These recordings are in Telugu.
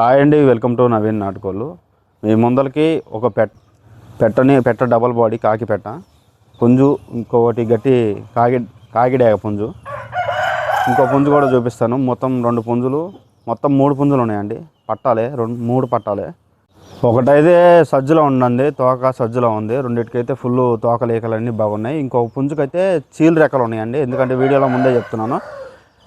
హాయ్ అండి వెల్కమ్ టు నవీన్ నాటుకోళ్ళు. మీ ముందలకి ఒక పెట్ పెట్టని పెట్ట డబల్ బాడీ కాకి పెట్ట. పుంజు ఇంకొకటి గట్టి కాకి కాకిడేగ పుంజు. ఇంకో పుంజు కూడా చూపిస్తాను. మొత్తం రెండు పుంజులు మొత్తం మూడు పుంజులు ఉన్నాయండి. పట్టాలే రెండు మూడు పట్టాలే. ఒకటైతే సజ్జలో ఉందండి తోక సజ్జలో ఉంది. రెండింటికైతే ఫుల్ తోక లేకలన్నీ బాగున్నాయి. ఇంకొక పుంజుకైతే చీలు రెక్కలు ఉన్నాయండి. ఎందుకంటే వీడియోలో ముందే చెప్తున్నాను.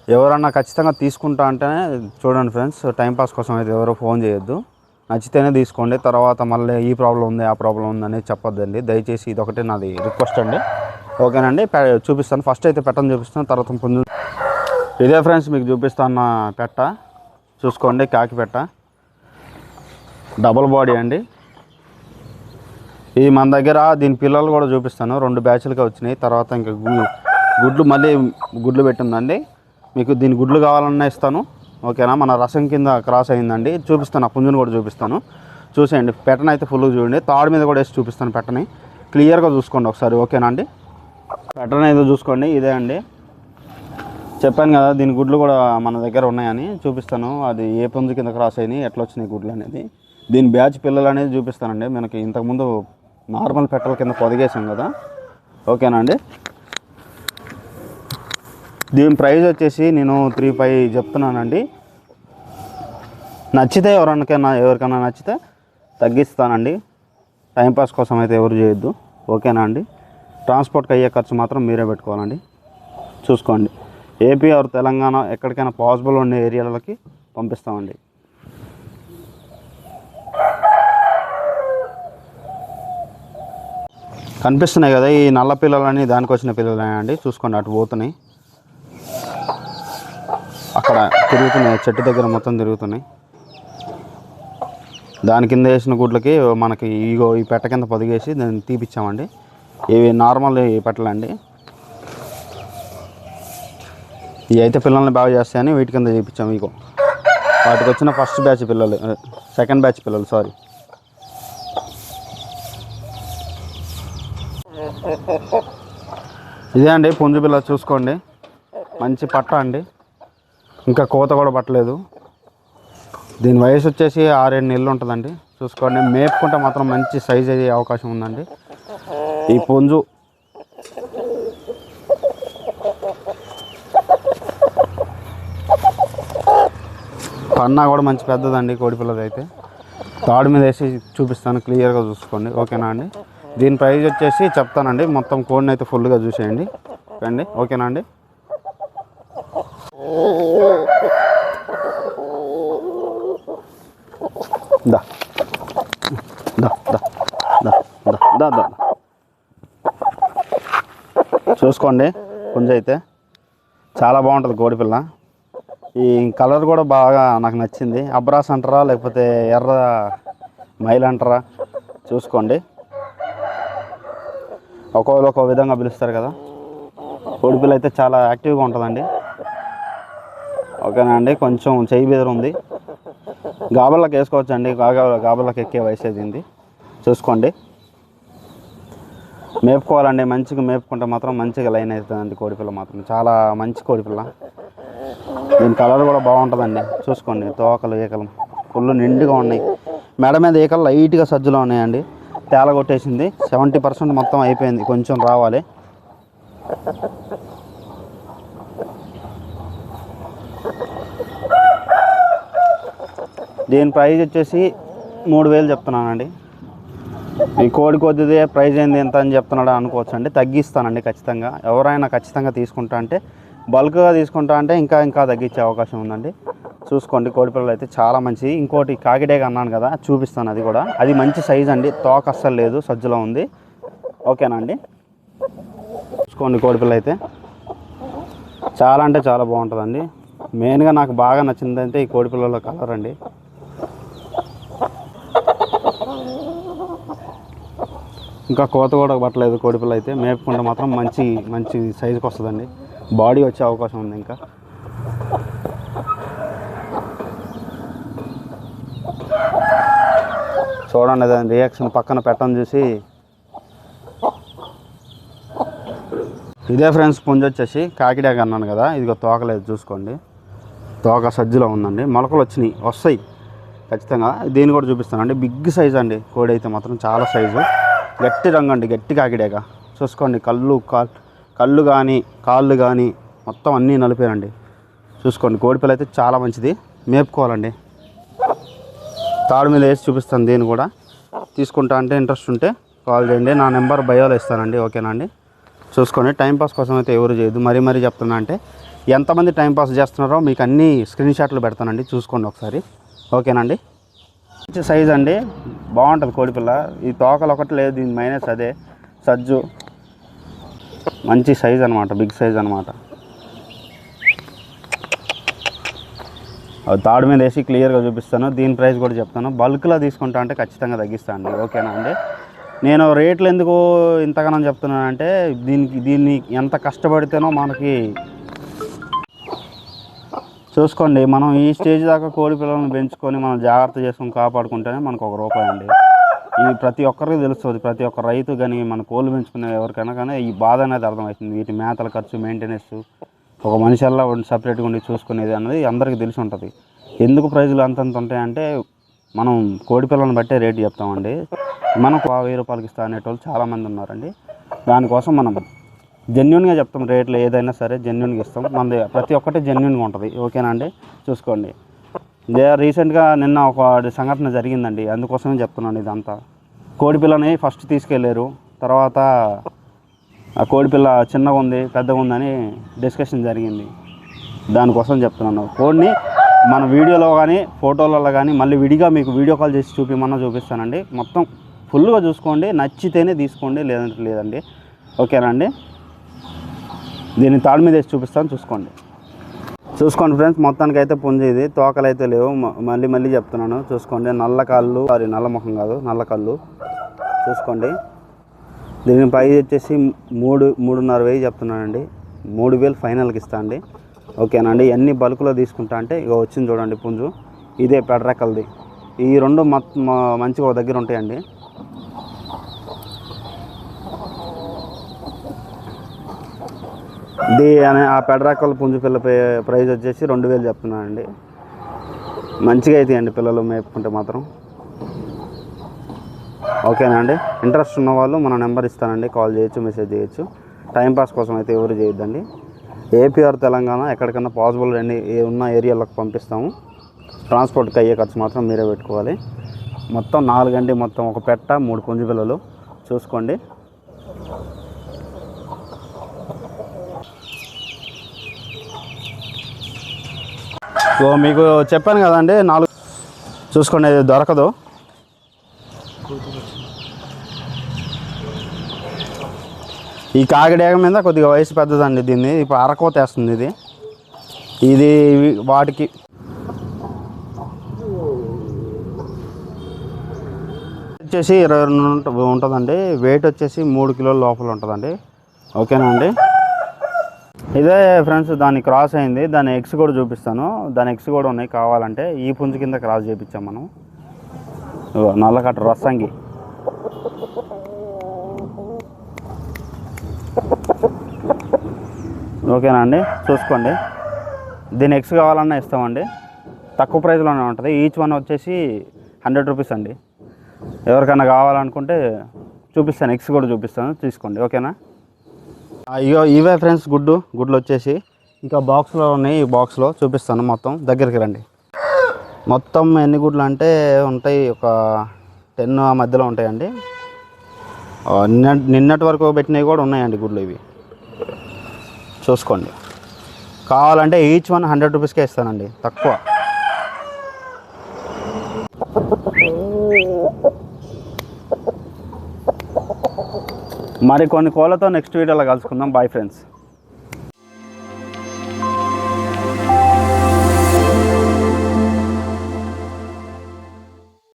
ఎవరన్నా ఖచ్చితంగా తీసుకుంటా అంటేనే చూడండి ఫ్రెండ్స్ టైంపాస్ కోసం అయితే ఎవరో ఫోన్ చేయొద్దు. నచ్చితేనే తీసుకోండి. తర్వాత మళ్ళీ ఈ ప్రాబ్లం ఉంది ఆ ప్రాబ్లం ఉంది అనేది చెప్పొద్దండి. దయచేసి ఇది నాది రిక్వెస్ట్ అండి. ఓకేనండి పె- చూపిస్తాను. ఫస్ట్ అయితే పెట్టని చూపిస్తాను. తర్వాత పుంజు ఇదే ఫ్రెండ్స్ మీకు చూపిస్తాన్న పెట్ట. చూసుకోండి కాకి పెట్ట. డబుల్ బాడీ అండి. ఈ మన దగ్గర దీని పిల్లలు కూడా చూపిస్తాను. రెండు బ్యాచ్లుగా వచ్చినాయి. తర్వాత ఇంకా గుడ్లు మళ్ళీ గుడ్లు పెట్టిందండి. మీకు దీని గుడ్లు కావాలన్నా ఇస్తాను. ఓకేనా? మన రసం కింద క్రాస్ అయిందండి. చూపిస్తాను ఆ పుంజుని కూడా చూపిస్తాను. చూసేయండి పెట్టన అయితే ఫుల్గా చూడండి. తాడు మీద కూడా వేసి చూపిస్తాను పెట్టని క్లియర్గా చూసుకోండి ఒకసారి ఓకేనా అండి? పెట్టన ఏదో చూసుకోండి ఇదే అండి. చెప్పాను కదా దీని గుడ్లు కూడా మన దగ్గర ఉన్నాయని చూపిస్తాను. అది ఏ పుంజు కింద క్రాస్ అయినాయి ఎట్లా వచ్చినాయి గుడ్లు అనేది. దీని బ్యాచ్ పిల్లలు అనేది చూపిస్తానండి. మనకి ఇంతకుముందు నార్మల్ పెట్టల కింద పొదిగేసాం కదా. ఓకేనా అండి? దీని ప్రైస్ వచ్చేసి నేను త్రీ ఫైవ్ చెప్తున్నానండి. నచ్చితే ఎవరికైనా ఎవరికైనా నచ్చితే తగ్గిస్తానండి. టైంపాస్ కోసం అయితే ఎవరు చేయొద్దు. ఓకేనా అండి? ట్రాన్స్పోర్ట్కి అయ్యే ఖర్చు మాత్రం మీరే పెట్టుకోవాలండి. చూసుకోండి. ఏపీ ఆర్ తెలంగాణ ఎక్కడికైనా పాసిబుల్ ఉండే ఏరియాలకి పంపిస్తామండి. కనిపిస్తున్నాయి కదా ఈ నల్ల పిల్లలని దానికి వచ్చిన పిల్లలే అండి. చూసుకోండి అటు పోతున్నాయి. అక్కడ తిరుగుతున్నాయి చెట్టు దగ్గర మొత్తం తిరుగుతున్నాయి. దాని కింద వేసిన గుడ్లకి మనకి ఇగో ఈ పెట్ట కింద పొదిగేసి దాన్ని తీపిచ్చామండి. ఇవి నార్మల్ ఈ పెట్టలండి. ఇవి అయితే పిల్లల్ని బాగా చేస్తాయని వీటి కింద చేయించాము ఇగో. వాటికి వచ్చిన ఫస్ట్ బ్యాచ్ పిల్లలు సెకండ్ బ్యాచ్ పిల్లలు సారీ ఇదే అండి పుంజు పిల్ల చూసుకోండి. మంచి పట్ట అండి. ఇంకా కోత కూడా పట్టలేదు. దీని వయసు వచ్చేసి ఆరేడు నెలలు ఉంటుందండి. చూసుకోండి మేపుకుంటే మాత్రం మంచి సైజ్ అయ్యే అవకాశం ఉందండి. ఈ పుంజు. కన్నా కూడా మంచి పెద్దదండి కోడిపిల్లది అయితే తాడు మీద వేసి చూపిస్తాను క్లియర్గా చూసుకోండి. ఓకేనా అండి? దీని ప్రైజ్ వచ్చేసి చెప్తానండి. మొత్తం కోడిని అయితే ఫుల్గా చూసేయండి. అండి ఓకేనా అండి? Да. Да, да, да, да, да, да. చూసుకోండి పుంజ అయితే. చాలా బాగుంటుంది కోడిపిల్ల ఈ కలర్ కూడా బాగా నాకు నచ్చింది. అబ్రాస్ అంటారా లేకపోతే ఎర్ర మైల్ అంటారా? చూసుకోండి. ఒక్కొక్కరు ఒక్కో విధంగా పిలుస్తారు కదా. కోడిపిల్ల అయితే చాలా యాక్టివ్గా ఉంటుందండి. ఓకేనా అండి? కొంచెం చెయ్యి బెదరు ఉంది. గాబర్లకు వేసుకోవచ్చు అండి గాగా గాబర్లకు ఎక్కే వయసు అయింది చూసుకోండి. మేపుకోవాలండి. మంచిగా మేపుకుంటే మాత్రం మంచిగా లైన్ అవుతుందండి కోడిపిల్ల మాత్రం. చాలా మంచి కోడిపిల్ల. దీని కలర్ కూడా బాగుంటుందండి. చూసుకోండి. తోకలు ఈకలు ఫుల్ నిండుగా ఉన్నాయి. మెడ మీద ఈకలు లైట్గా సజ్జలో ఉన్నాయండి. తేల కొట్టేసింది సెవెంటీ పర్సెంట్ మొత్తం అయిపోయింది. కొంచెం రావాలి. దీని ప్రైజ్ వచ్చేసి మూడు వేలు చెప్తున్నానండి. ఈ కోడి కొద్దిదే ప్రైజ్ ఏంది ఎంత అని చెప్తున్నాడు అనుకోవచ్చు అండి తగ్గిస్తానండి ఖచ్చితంగా. ఎవరైనా ఖచ్చితంగా తీసుకుంటా అంటే బల్క్గా తీసుకుంటా అంటే ఇంకా ఇంకా తగ్గించే అవకాశం ఉందండి. చూసుకోండి కోడిపిల్లలు అయితే చాలా మంచిది ఇంకోటి కాకిడేగా అన్నాను కదా చూపిస్తాను అది కూడా. అది మంచి సైజ్ అండి. తోక అస్సలు లేదు సజ్జలో ఉంది. ఓకేనా అండి? చూసుకోండి కోడిపిల్ల అయితే. చాలా అంటే చాలా బాగుంటుందండి. మెయిన్గా నాకు బాగా నచ్చిందంటే ఈ కోడిపిల్లల కలర్ అండి. ఇంకా కోత కూడా పట్టలేదు కోడిపిల్ల అయితే. మేపుకుంటే మాత్రం మంచి మంచి సైజుకి వస్తుందండి. బాడీ వచ్చే అవకాశం ఉంది ఇంకా. చూడండి దాని రియాక్షన్ పక్కన పెట్టని చూసి. ఇదే ఫ్రెండ్స్ పుంజ వచ్చేసి కాకిడాక అన్నాను కదా ఇదిగో తోకలేదు చూసుకోండి. తోక సజ్జలో ఉందండి మొలకలు వచ్చినాయి వస్తాయి. ఖచ్చితంగా దీన్ని కూడా చూపిస్తానండి. బిగ్ సైజ్ అండి కోడి అయితే మాత్రం చాలా సైజు. గట్టి రంగండి గట్టిగా గట్టి చూసుకోండి కళ్ళు కాల్ కళ్ళు కానీ కాళ్ళు కానీ మొత్తం అన్నీ నలిపేనండి చూసుకోండి కోడిపిల్ల అయితే చాలా మంచిది. మేపుకోవాలండి. తాడు మీద వేసి చూపిస్తాను దీన్ని కూడా. తీసుకుంటా అంటే ఇంట్రెస్ట్ ఉంటే కాల్ చేయండి. నా నెంబర్ బయోలో ఇస్తానండి ఓకేనా అండి? చూసుకోండి టైంపాస్ కోసం అయితే ఎవరు చేయదు మరీ మరీ చెప్తున్నా అంటే ఎంతమంది టైంపాస్ చేస్తున్నారో మీకు అన్ని స్క్రీన్ షాట్లు పెడతానండి. చూసుకోండి ఒకసారి ఓకేనండి సైజ్ అండి. బాగుంటుంది కోడిపిల్ల ఈ తోకలు ఒకటి లేదు దీని మైనస్ అదే. సజ్జు. మంచి సైజ్ అనమాట బిగ్ సైజ్ అనమాట అది తాడు మీద వేసి క్లియర్గా చూపిస్తాను. దీని ప్రైస్ కూడా చెప్తాను. బల్క్లో తీసుకుంటా అంటే ఖచ్చితంగా తగ్గిస్తాను అండి. ఓకేనా అండి? నేను రేట్లు ఎందుకు ఇంతగానం చెప్తున్నానంటే దీనికి దీన్ని ఎంత కష్టపడితేనో మనకి చూసుకోండి మనం ఈ స్టేజ్ దాకా కోడి పిల్లలను పెంచుకొని మనం జాగ్రత్త చేసుకొని కాపాడుకుంటేనే మనకు ఒక రూపాయి అండి. ఈ ప్రతి ఒక్కరికి తెలుస్తుంది ప్రతి ఒక్క రైతు కానీ మన కోళ్ళు పెంచుకునే ఎవరికైనా కానీ ఈ బాధ అనేది అర్థమవుతుంది. వీటి మేతల ఖర్చు మెయింటెనెన్స్ ఒక మనిషి అలా సపరేట్గా ఉండి చూసుకునేది అనేది అందరికీ తెలిసి ఉంటుంది. ఎందుకు ప్రైజులు అంతంత ఉంటాయంటే మనం కోడి పిల్లలను బట్టే రేటు చెప్తామండి. మనకు ఆ వెయ్యి రూపాయలకి ఇస్తా అనేటోళ్ళు చాలామంది ఉన్నారండి. దానికోసం మనం జెన్యున్గా చెప్తాం రేట్లు ఏదైనా సరే జెన్యున్గా ఇస్తాం. మనది ప్రతి ఒక్కటి జెన్యున్గా ఉంటుంది. ఓకేనా అండి? చూసుకోండి. రీసెంట్గా నిన్న ఒక సంఘటన జరిగిందండి. అందుకోసమే చెప్తున్నాను ఇదంతా. కోడిపిల్లని ఫస్ట్ తీసుకెళ్ళారు తర్వాత ఆ కోడిపిల్ల చిన్నగా ఉంది పెద్దగా ఉందని డిస్కషన్ జరిగింది. దానికోసం చెప్తున్నాను. కోడిని మన వీడియోలో కానీ ఫోటోలలో కానీ మళ్ళీ విడిగా మీకు వీడియో కాల్ చేసి చూపిమన్నా చూపిస్తానండి. మొత్తం ఫుల్గా చూసుకోండి. నచ్చితేనే తీసుకోండి లేదంటే లేదండి. ఓకేనా అండి? దీన్ని తాడు మీద వేసి చూపిస్తాను చూసుకోండి. చూసుకోండి ఫ్రెండ్స్ మొత్తానికి అయితే పుంజేది. ఇది తోకలు అయితే లేవు. మ- మళ్ళీ మళ్ళీ చెప్తున్నాను. చూసుకోండి. నల్ల కాళ్ళు. సారీ నల్ల ముఖం కాదు నల్ల కళ్ళు. చూసుకోండి. దీని ప్రైజ్ వచ్చేసి మూడు మూడున్నర వెయ్యి చెప్తున్నానండి. మూడు వేలు ఫైనల్కి ఇస్తా అండి. ఓకేనండి ఎన్ని బల్క్లో తీసుకుంటా అంటే ఇక వచ్చింది చూడండి పుంజు. ఇదే పెడరెక్కలది. ఈ రెండు మంచిగా ఒక దగ్గర ఉంటాయండి. ఇది అనే ఆ పెడరాకల పుంజు పిల్ల పే- వచ్చేసి రెండు వేలు చెప్తున్నానండి మంచిగా అవుతాయండి పిల్లలు మేపుకుంటే మాత్రం. ఓకేనా అండి? ఇంట్రెస్ట్ ఉన్న వాళ్ళు మన నెంబర్ ఇస్తానండి. కాల్ చేయొచ్చు మెసేజ్ చేయొచ్చు. టైంపాస్ కోసం అయితే ఎవరు చేయొద్దండి. ఏపీఆర్ తెలంగాణ ఎక్కడికన్నా పాసిబుల్ అన్ని ఏ- ఉన్న ఏరియాలకు పంపిస్తాము. ట్రాన్స్పోర్ట్కి అయ్యే ఖర్చు మాత్రం మీరే పెట్టుకోవాలి. మొత్తం నాలుగండి మొత్తం ఒక పెట్ట మూడు పుంజు పిల్లలు. చూసుకోండి. సో మీకు చెప్పాను కదండి నాలుగు చూసుకోండి దొరకదు. ఈ కాకిడేగ మీద కొద్దిగా వయసు పెద్దదండి దీన్ని ఇప్పుడు అరకోత వేస్తుంది ఇది. ఇది వాటికి వచ్చేసి ఇరవై రెండు ఉంటుందండి. వెయిట్ వచ్చేసి మూడు కిలోల లోపల ఉంటుందండి. ఓకేనా అండి? ఇదే ఫ్రెండ్స్ దాన్ని క్రాస్ అయింది. దాని ఎగ్స్ కూడా చూపిస్తాను. దాని ఎగ్స్ కూడా ఉన్నాయి. కావాలంటే ఈ పుంజు కింద క్రాస్ చేయించాం మనం. నల్లకట్ట రస్సంగి. ఓకేనా అండి? చూసుకోండి. దీని ఎగ్స్ కావాలన్నా ఇస్తామండి. తక్కువ ప్రైస్లోనే ఉంటుంది. ఈచ్ వన్ వచ్చేసి హండ్రెడ్ రూపీస్ అండి. ఎవరికైనా కావాలనుకుంటే చూపిస్తాను. ఎగ్స్ కూడా చూపిస్తాను. తీసుకోండి. ఓకేనా? ఇగో ఇవే ఫ్రెండ్స్ గుడ్డు. గుడ్లు వచ్చేసి ఇంకా బాక్స్లో ఉన్నాయి. ఈ బాక్స్లో చూపిస్తాను మొత్తం. దగ్గరికి రండి. మొత్తం ఎన్ని గుడ్లు అంటే ఉంటాయి. ఒక టెన్ ఆ మధ్యలో ఉంటాయండి. నిన్న నిన్నటి వరకు పెట్టినవి కూడా ఉన్నాయండి గుడ్లు ఇవి. చూసుకోండి. కావాలంటే ఈచ్ వన్ హండ్రెడ్ రూపీస్కే ఇస్తానండి. తక్కువ. మరి కొన్ని కోళ్ళతో నెక్స్ట్ వీడియోలో కలుసుకుందాం. Bye friends